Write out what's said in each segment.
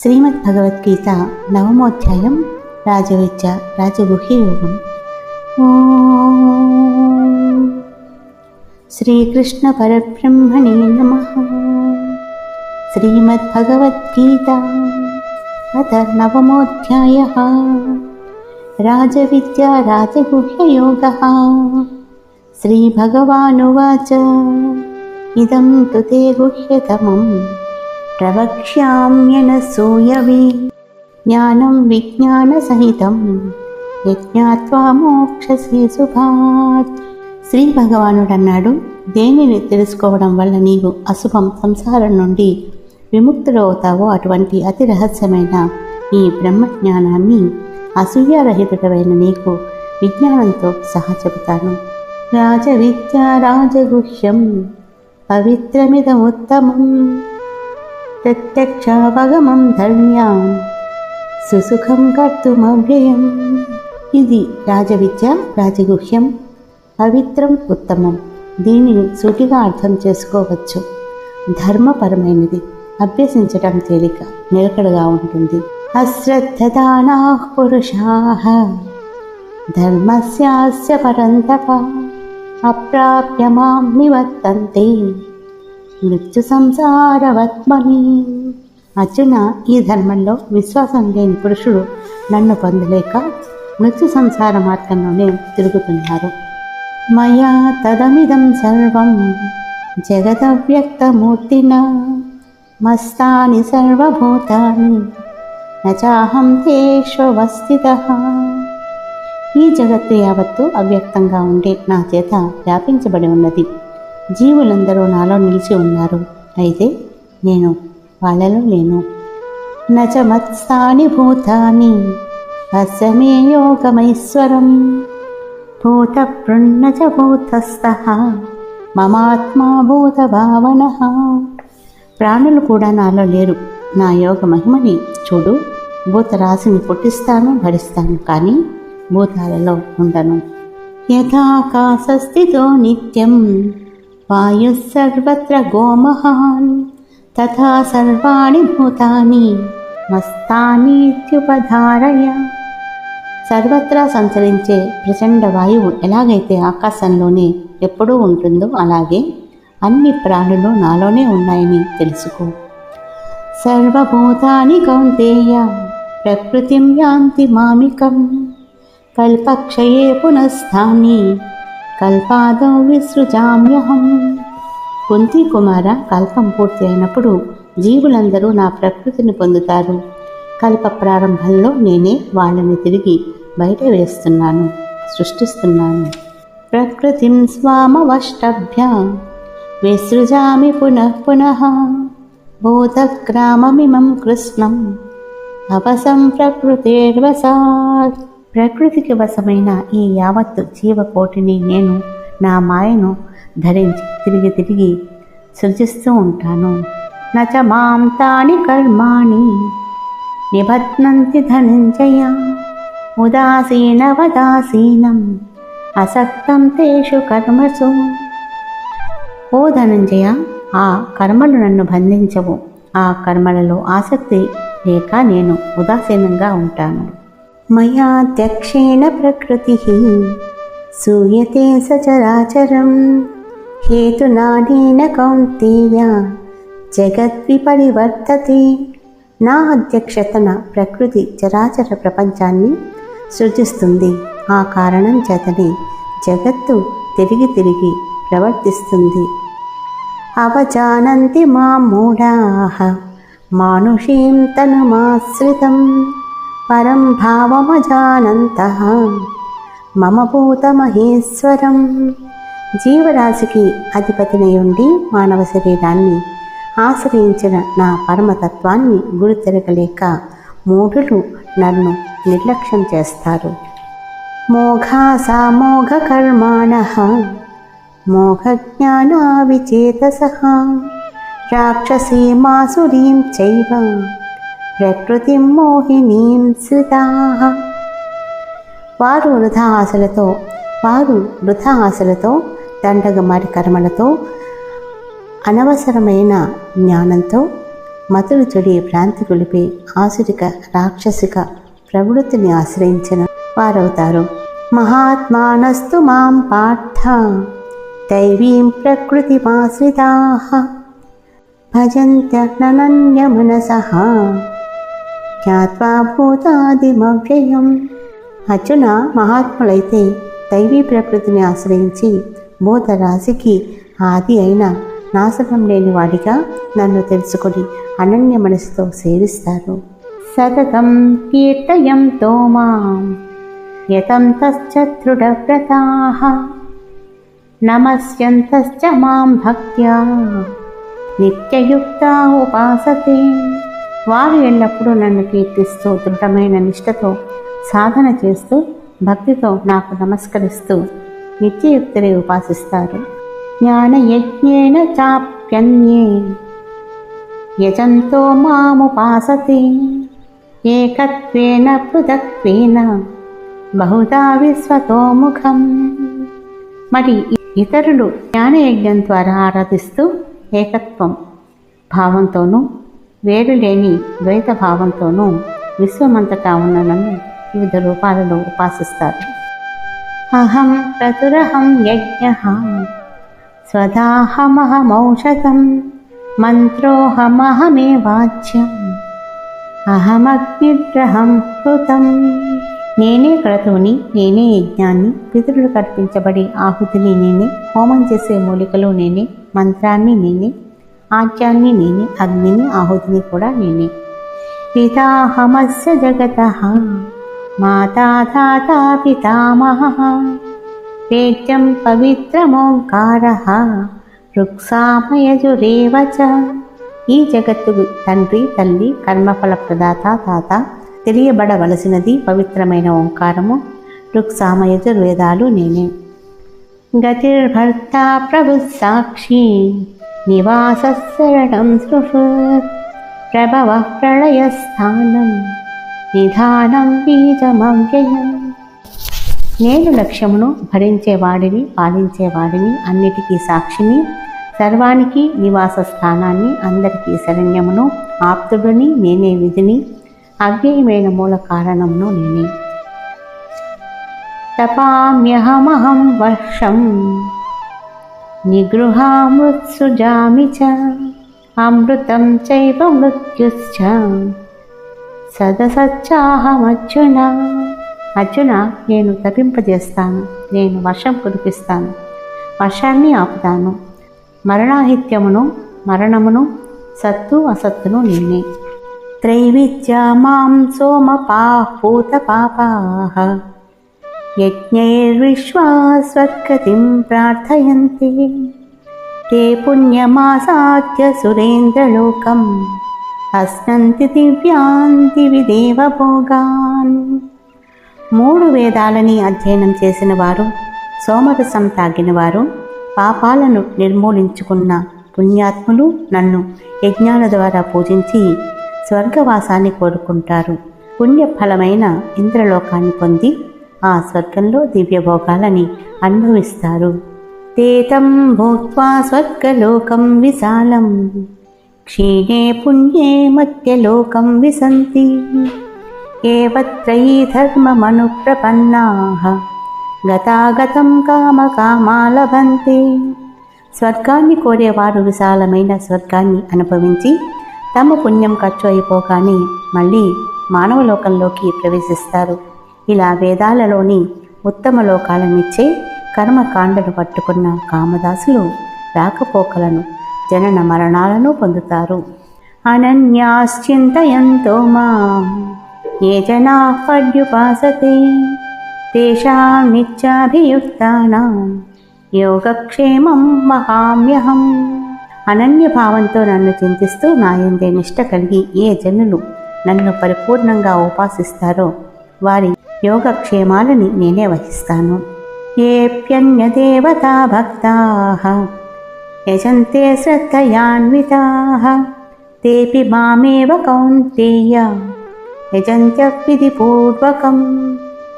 శ్రీమద్ భగవద్గీత నవమోధ్యాయం రాజవిద్య రాజగుహ్య యోగం శ్రీకృష్ణ పరబ్రహ్మణే నమ శ్రీమద్ భగవద్గీత అత నవమోధ్యాయ రాజవిద్యా రాజగుహ్యయోగ శ్రీభగవానువాచ ఇదం తు గుహ్యతమం ప్రవక్ష్యామ్యనసూయవి జ్ఞానం విజ్ఞానసహితం యజ్ఞాత్వా మోక్షసి శుభాత్ శ్రీ భగవానుడు అన్నాడు దేనిని తెలుసుకోవడం వల్ల నీవు అశుభం సంసారం నుండి విముక్తుడవుతావో అటువంటి అతి రహస్యమైన ఈ బ్రహ్మజ్ఞానాన్ని అసూయారహితుడమైన నీకు విజ్ఞానంతో సహా చెబుతాను. రాజవిద్య రాజగుహ్యం పవిత్రమిదముత్తమం. ప్రత్యక్షావగమం ధర్మ్యాం. సుసుఖం కర్తుమవ్యయం ఇది రాజవిద్య రాజగుహ్యం పవిత్రం ఉత్తమం. దీనిని సూటిగా అర్థం చేసుకోవచ్చు. ధర్మపరమైనది. అభ్యసించటం తేలిక నిలకడగా ఉంటుంది. అశ్రద్ధదానా పురుషా. ధర్మస్యాస్య పరంతప. అప్రాప్య మాం నివర్తంతే. మృత్యు సంసారవత్మని అర్జున ఈ ధర్మంలో విశ్వాసం లేని పురుషుడు నన్ను పొందలేక మృత్యు సంసార మార్గంలోనే తిరుగుతున్నారు. మయా తదమిదం సర్వం జగదవ్యక్తమూర్తిన. మస్తాని సర్వభూతాన్ని నచాహం తేష్వస్థిత. ఈ జగత్తు యావత్తు అవ్యక్తంగా ఉండే నా చేత వ్యాపించబడి ఉన్నది. జీవులందరూ నాలో నిలిచి ఉన్నారు. అయితే నేను వాళ్ళలో లేను. నచ భూతాని అసమే యోగమైశ్వరం. భూత పృణ్ణచ భూతస్థ మమాత్మా భూత భావన. ప్రాణులు కూడా నాలో లేరు. నా యోగ మహిమని చూడు. భూతరాశిని పుట్టిస్తాను భరిస్తాను కానీ భూతాలలో ఉండను. యథాకాశస్థితో నిత్యం వాయు సర్వత్ర గోమహాన్ తథా సర్వాణి భూతాని మస్తానీత్యుపధారయ. సర్వత్రా సంచరించే ప్రచండ వాయువు ఎలాగైతే ఆకాశంలోనే ఎప్పుడూ ఉంటుందో అలాగే అన్ని ప్రాణులు నాలోనే ఉన్నాయని తెలుసుకో. సర్వభూతాని కౌంతేయ ప్రకృతిం యాంతి మామికం కల్పక్షయే పునఃస్థాని. కల్పాదౌ విసృజామ్యహం. కుంతి కుమార కల్పం పూర్తి అయినప్పుడు జీవులందరూ నా ప్రకృతిని పొందుతారు. కల్ప ప్రారంభంలో నేనే వాళ్ళని తిరిగి బయట వేస్తున్నాను సృష్టిస్తున్నాను. ప్రకృతిం స్వామవష్టభ్య విసృజామి పునః పునః. భూతగ్రామమిమం కృష్ణం అవసం ప్రకృతిర్వసాత్. ప్రకృతికి వశమైన ఈ యావత్తు జీవకోటిని నేను నా మాయను ధరించి తిరిగి తిరిగి సృజిస్తూ ఉంటాను. నచ మాం తాని కర్మాణి నిబధ్నంతి ధనంజయ ఉదాసీనవదాసీనం అసక్తం తేషు కర్మసు. ఓ ధనంజయ ఆ కర్మలు నన్ను బంధించవు. ఆ కర్మలలో ఆసక్తి లేక నేను ఉదాసీనంగా ఉంటాను. మయాధ్యక్షేణ ప్రకృతి సూయతే సచరాచరం హేతునానేన కౌంతేయ జగద్విపరివర్తతే నా అధ్యక్షతన ప్రకృతి చరాచర ప్రపంచాన్ని సృజిస్తుంది ఆ కారణం చేతనే జగత్తు తిరిగి తిరిగి ప్రవర్తిస్తుంది అవజానంతి మా మూఢాహ మానుషీం తనుమాశ్రితం పరం భావమజానంత. మమ భూతమహేశ్వరం జీవరాశికి అధిపతినై ఉండి మానవ శరీరాన్ని ఆశ్రయించిన నా పరమతత్వాన్ని గురితెరగలేక మూఢులు నన్ను నిర్లక్ష్యం చేస్తారు. మోఘాసామోఘ కర్మాణ మోఘజ్ఞానా విచేతస రాక్షసీమాసురీం చైవ. ప్రకృతిం మోహినీం సుతా వారు వృధా ఆశలతో వారు వృధా ఆశలతో దండగమారి కర్మలతో అనవసరమైన జ్ఞానంతో మతులు చెడి భ్రాంతి కొలిపి ఆసురిక రాక్షసిక ప్రవృత్తిని ఆశ్రయించిన వారవుతారు. మహాత్మానస్తు మాం పాఠ దైవీం ప్రకృతిమాశ్రితా భజంత్యనన్యమనసః జ్ఞాత్వా భూతాదిమవ్యయం అర్జున మహాత్ములైతే దైవీ ప్రకృతిని ఆశ్రయించి భూతరాశికి ఆది అయిన నాశనం లేని వాడిగా నన్ను తెలుసుకొని అనన్య మనసుతో సేవిస్తారు సతతం కీర్తయంతో మాం యతం తశ్చతృఢవ్రతాః నమస్యంతశ్చ మాం భక్త్యా నిత్యయుక్త ఉపాసతే వారు ఎల్లప్పుడూ నన్ను కీర్తిస్తూ దృఢమైన నిష్ఠతో సాధన చేస్తూ భక్తితో నాకు నమస్కరిస్తూ నిత్యయుక్తులే ఉపాసిస్తారు. జ్ఞానయజ్ఞేన చాప్యన్యే యజంతో మాముపాసతి ఏకత్వేన పృథక్వేన బహుదా విశ్వతోముఖం మరి ఇతరులు జ్ఞానయజ్ఞం ద్వారా ఆరాధిస్తూ ఏకత్వం భావంతోనూ వేడులేని ద్వైత భావంతోనూ విశ్వమంతటా ఉన్న నన్ను వివిధ రూపాలలో ఉపాసిస్తారు. అహం ప్రతురహం యజ్ఞ స్వదాహమహమౌషధం మంత్రోహమహమే వాచ్యం అహమగ్నిగ్రహం కృతం. నేనే క్రతువుని నేనే యజ్ఞాన్ని పితరులు కల్పించబడి ఆహుతిని నేనే హోమం చేసే మూలికలు నేనే మంత్రాన్ని నేనే ఆజ్యాన్ని నేనే అగ్నిని ఆహుతిని కూడా నేనే. పితాహమస్య జగత మాతా ధాతా పితామహ వేద్యం పవిత్రమోంకార రుక్సామయజురేవ చ ఈ జగత్తు తండ్రి తల్లి కర్మఫల ప్రదాత తాత తెలియబడవలసినది పవిత్రమైన ఓంకారము రుక్సామయజుర్వేదాలు నేనే. గతిర్భర్త ప్రభు సాక్షి నివాస శరణం సృహత్ ప్రభవ ప్రళయస్థానం నిధానం బీజమవ్యయం. నేను లక్ష్యమును భరించేవాడిని పాలించేవాడిని అన్నిటికీ సాక్షిని సర్వానికి నివాస స్థానాన్ని అందరికీ శరణ్యమును ఆప్తుడిని నేనే విధిని అవ్యయమైన మూల కారణమును నేనే. తపామ్యహమహం వర్షం. నిగృహామృత్సుజామి చ అమృతం చైవ మృత్యుశ్చ సదసచ్చాహమర్జున అర్జున నేను తప్పింపజేస్తాను నేను వర్షం కురిపిస్తాను. వర్షాన్ని ఆపుతాను. మరణాహిత్యమును మరణమును సత్తు అసత్తును నిన్నే. త్రైవిద్యా మాం సోమపా పూత యజ్ఞైర్విశ్వా స్వర్గతిం ప్రార్థయంతి. తే పుణ్యమాసాద్య సురేంద్రలోకం. అస్నంతి దివ్యాన్ దివి దేవభోగాన్ మూడు వేదాలని అధ్యయనం చేసిన వారు సోమరసం తాగిన వారు పాపాలను నిర్మూలించుకున్న పుణ్యాత్ములు నన్ను యజ్ఞాల ద్వారా పూజించి స్వర్గవాసాన్ని కోరుకుంటారు. పుణ్యఫలమైన ఇంద్రలోకాన్ని పొంది ఆ స్వర్గంలో దివ్యభోగాలని అనుభవిస్తారు. తేతం భోక్వా స్వర్గలోకం విశాలం. క్షీణే పుణ్యే మధ్యలోకం విసంతి ఏవత్రయీ ధర్మమనుప్రపన్నా. గతాగతం కామ కామాలభంతే స్వర్గాన్ని కోరేవారు విశాలమైన స్వర్గాన్ని అనుభవించి తమ పుణ్యం ఖర్చు అయిపోగానే మళ్ళీ మానవలోకంలోకి ప్రవేశిస్తారు. ఇలా వేదాలలోని ఉత్తమ లోకాలనిచ్చే కర్మకాండను పట్టుకున్న కామదాసులు రాకపోకలను జనన మరణాలను పొందుతారు. అనన్యాశ్చింతయంతో మా. ఏ జనా పడ్యుపాసతే తేషాం నిత్యాభియుక్తానాం యోగక్షేమం మహామ్యహం. అనన్య భావంతో నన్ను చింతిస్తూ నాయందే నిష్ట కలిగి ఏ జనులు నన్ను పరిపూర్ణంగా ఉపాసిస్తారో వారి యోగక్షేమాలని నేనే వహిస్తాను. ఏప్యన్యదేవతా భక్తా యజంతే శ్రద్ధయాన్వితా తేపి మామేవ కౌంతేయ యజంత్య పూర్వకం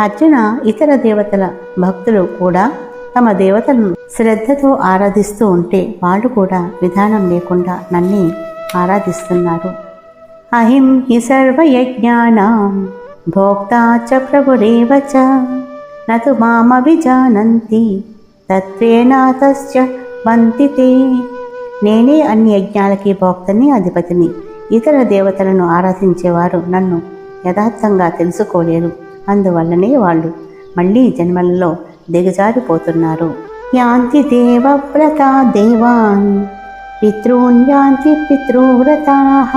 అర్జున ఇతర దేవతల భక్తులు కూడా తమ దేవతలను శ్రద్ధతో ఆరాధిస్తూ ఉంటే వాళ్ళు కూడా విధానం లేకుండా నన్ను ఆరాధిస్తున్నారు. అహిం హి సర్వయజ్ఞానం. భోక్తా చ ప్రభురేవ చ. నతు మామభిజానంతి. తత్వేనాతశ్చ వంతితే. నేనే అన్ని యజ్ఞాలకి భోక్తని అధిపతిని. ఇతర దేవతలను ఆరాధించేవారు నన్ను యథార్థంగా తెలుసుకోలేరు. అందువల్లనే వాళ్ళు మళ్ళీ జన్మలలో దిగజారిపోతున్నారు. యాంతి దేవవ్రత దేవాన్. పితృన్ యాంతి పితృవ్రతా.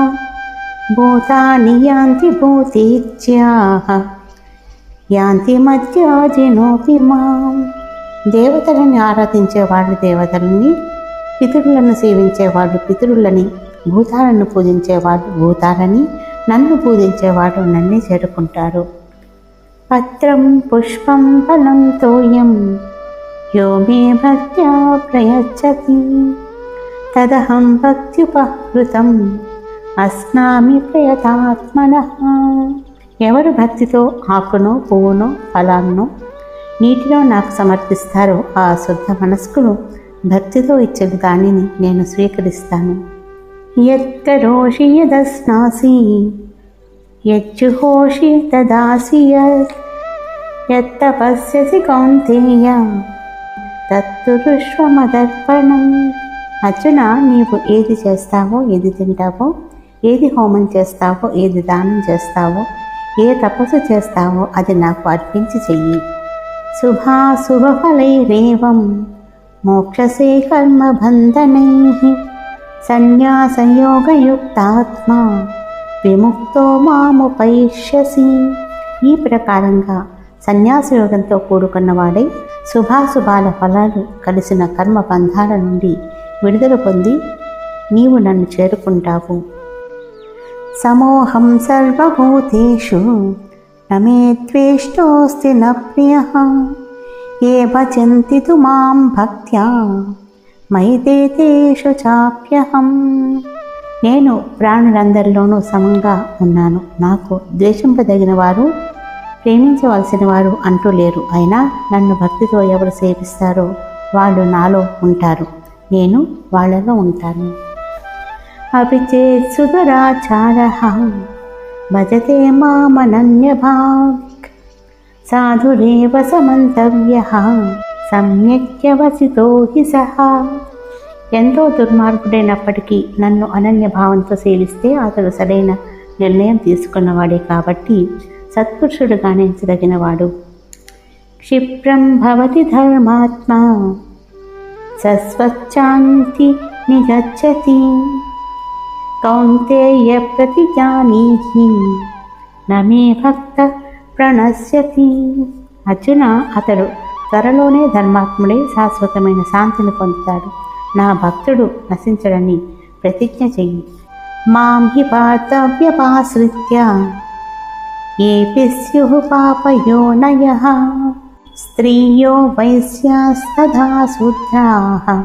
భూతాని యాంతి భూతేత్యాహ యాంతి మధ్యాజినోపి మాం. దేవతలని ఆరాధించేవాళ్ళు దేవతలని పితరులను సేవించేవాళ్ళు పితరులని భూతాలను పూజించేవాళ్ళు భూతాలని నన్ను పూజించేవాడు నన్నే చేరుకుంటారు. పత్రం పుష్పం ఫలం తోయం. యో మే భక్త్యా ప్రయచ్చతి తదహం భక్త్యుపహృతం. అస్నామి ప్రయతాత్మన. ఎవరు భక్తితో ఆకునో పువ్వునో ఫలాన్నో నీటిలో నాకు సమర్పిస్తారో ఆ శుద్ధ మనస్కులు భక్తితో ఇచ్చిన దానిని నేను స్వీకరిస్తాను. యత్కరోషి యదస్నాసి యజ్జుహోషి తదాసి యత్ యత్తపస్యసి కౌంతేయ తత్తురుష్వమదర్పణం అర్జున నీవు ఏది చేస్తావో ఏది తింటావో ఏది హోమం చేస్తావో ఏది దానం చేస్తావో ఏ తపస్సు చేస్తావో అది నాకు అర్పించి చెయ్యి. శుభాశుభఫలైరేవం. మోక్షసే కర్మబంధనై. సన్యాసయోగయుక్తాత్మా. విముక్తో మాముపైష్యసి. ఈ ప్రకారంగా సన్యాసయోగంతో కూడుకున్నవాడై శుభాశుభాల ఫలాలు కలిసిన కర్మ బంధాల నుండి విడుదల పొంది నీవు నన్ను చేరుకుంటావు. సమోహం సర్వభూతేషు నమే ద్వేష్టోస్తి న ప్రియ. ఏ భజంతి తు మాం భక్త్యా మైతేషు చాప్యహం. నేను ప్రాణులందరిలోనూ సమంగా ఉన్నాను. నాకు ద్వేషింపదగిన వారు ప్రేమించవలసిన వారు అంటూ లేరు. అయినా నన్ను భక్తితో ఎవరు సేవిస్తారో వాళ్ళు నాలో ఉంటారు. నేను వాళ్ళలో ఉంటాను. అపి చేత్ భజతే మామనన్యభాక్ సాధురేవ సమంతవ్య సమ్యక్యవసితో హి సహా. ఎంతో దుర్మార్గుడైనప్పటికీ నన్ను అనన్య భావంతో సేవిస్తే అతడు సరైన నిర్ణయం తీసుకున్నవాడే కాబట్టి సత్పురుషుడు గానించదగినవాడు. క్షిప్రం భవతి ధర్మాత్మా. సస్వచ్ఛాంతి నిగచ్చతి కౌంతేయ ప్రతిజానీహి నమే భక్త ప్రణశ్యతి అర్జున అతడు త్వరలోనే ధర్మాత్ముడే శాశ్వతమైన శాంతిని పొందుతాడు. నా భక్తుడు నశించడని ప్రతిజ్ఞ చెయ్యి. మాం హి పార్థవ్యపాశ్రిత్య. ఏపి పాపయో పాపయోనయ స్త్రీయో వైశ్యాస్తథా శూద్రాః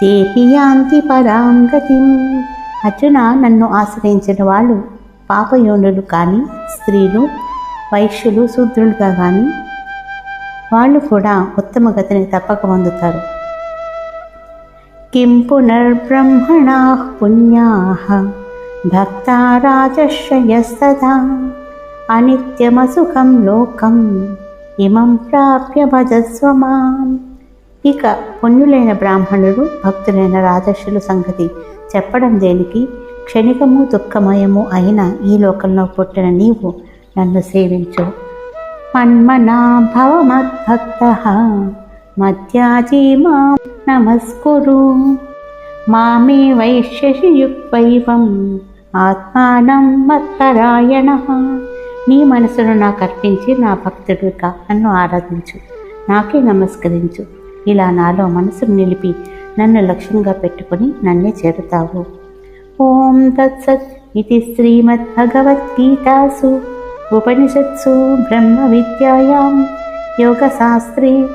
తేపి యాంతి పరాం గతిం. అర్జున నన్ను ఆశ్రయించిన వాళ్ళు పాపయోనులు కానీ స్త్రీలు వైశ్యులు శూద్రులుగా కానీ వాళ్ళు కూడా ఉత్తమ గతిని తప్పక పొందుతారు. కిం పునర్బ్రహ్మణా పుణ్యా భక్తా రాజశ్రయస్తదా అనిత్యమసుఖం లోకం ఇమం ప్రాప్య భజస్వ మాం. ఇక పుణ్యులైన బ్రాహ్మణుడు భక్తులైన రాజర్షుల సంగతి చెప్పడం దేనికి? క్షణికము దుఃఖమయము అయిన ఈ లోకంలో పుట్టిన నీవు నన్ను సేవించు. మన్మనా భవ మధ్యాజీ మా నమస్కురు. మామే వైశ్యసి యుక్వైవం ఆత్మానం మత్పరాయణ నీ మనసును నాకు అర్పించి నా భక్తుడిగా నన్ను ఆరాధించు. నాకే నమస్కరించు. ఇలా నాలో మనసును నిలిపి నన్ను లక్ష్యంగా పెట్టుకుని నన్నే చేరుతావు. ఓం తత్సత్ ఇది శ్రీమద్ భగవద్గీతాసు ఉపనిషత్సు బ్రహ్మ విద్యాయాం యోగశాస్త్రే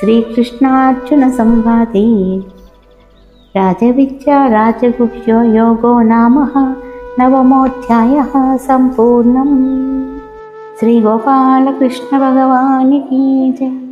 శ్రీకృష్ణార్జున సంవాదే రాజవిద్యా రాజగుహ్యో యోగో నామ నవమోధ్యాయ సంపూర్ణం. శ్రీ గోపాలకృష్ణ భగవానికి జయ